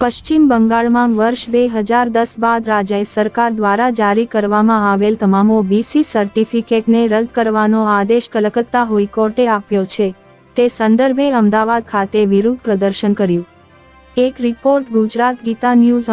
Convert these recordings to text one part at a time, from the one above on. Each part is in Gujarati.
પશ્ચિમ બંગાળમાં વર્ષ બે હજાર દસ બાદ રાજ્ય સરકાર દ્વારા જારી કરવામાં આવેલ તમામ ઓબીસી સર્ટિફિકેટને રદ કરવાનો આદેશ કલકત્તા હાઈકોર્ટે આપ્યો છે. તે સંદર્ભે અમદાવાદ ખાતે વિરોધ પ્રદર્શન કર્યું. એક report Gujarat Gita news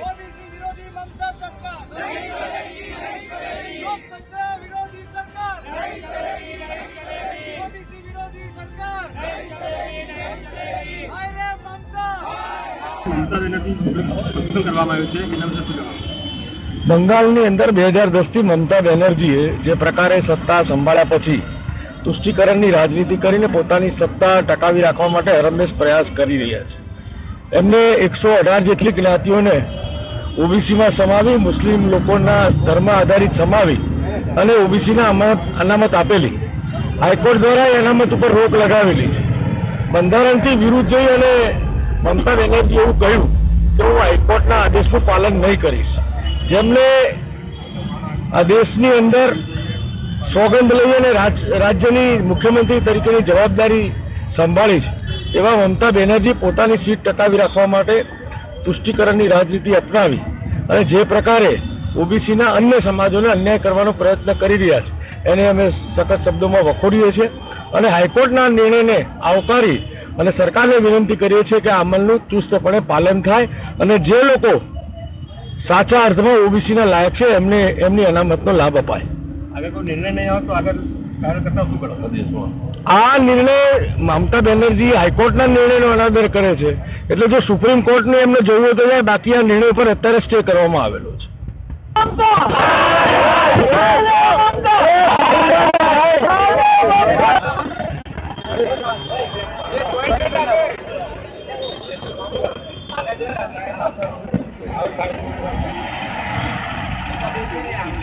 OBC विरोधी ममता सरकार नहीं करेगी नहीं करेगी लोकतंत्र विरोधी सरकार नहीं करेगी नहीं करेगी ओबीसी विरोधी सरकार नहीं करेगी नहीं करेगी हाय रे ममता મમતા બેનર્જી ઉદ્ધવ કરવામાં આવ્યું છે એના વિશે શું કહેવાનું બંગાળની અંદર બે હજાર દસથી મમતા બેનર્જીએ જે પ્રકારે સત્તા સંભાળ્યા પછી તુષ્ટિકરણની રાજનીતિ કરીને પોતાની સત્તા ટકાવી રાખવા માટે હરમેશ પ્રયાસ કરી રહ્યા છે એમને એકસો અઢાર જેટલી જ્ઞાતિઓને ઓબીસીમાં સમાવી, મુસ્લિમ લોકોના ધર્મ આધારિત સમાવી અને ઓબીસીના અનામત આપેલી. હાઈકોર્ટ દ્વારા અનામત ઉપર રોક લગાવેલી. બંધારણથી વિરુદ્ધ જઈ અને મમતા બેનર્જી એવું કહ્યું કે હું હાઈકોર્ટના આદેશનું પાલન નહીં કરીશ. જેમને આ દેશની અંદર સોગંદ લઈ અને રાજ- રાજ્યની મુખ્યમંત્રી તરીકેની જવાબદારી સંભાળી છે. એવા મમતા બેનર્જી પોતાની સીટ ટકાવી રાખવા માટે તુષ્ટિકરણની રાજનીતિ અપનાવી અને જે પ્રકારે ઓબીસીના અન્ય સમાજોને અન્યાય કરવાનો પ્રયત્ન કરી રહ્યા છે, એને અમે સખત શબ્દોમાં વખોડીએ છીએ અને હાઈકોર્ટના નિર્ણયને આવકારી અને સરકારને વિનંતી કરીએ છીએ કે આ અમલનું ચુસ્તપણે પાલન થાય અને જે લોકો સાચા અર્થમાં ઓબીસીના લાયક છે, એમને એમની અનામતનો લાભ અપાય. આગળ નિર્ણય નહીં આવે તો આગળ આ નિર્ણય મમતા બેનર્જી હાઈકોર્ટના નિર્ણયનો અનાદર કરે છે. એટલે જો સુપ્રીમ કોર્ટને એમને જોયું હતું જાય બાકી આ નિર્ણય પર અત્યારે સ્ટે કરવામાં આવેલો છે.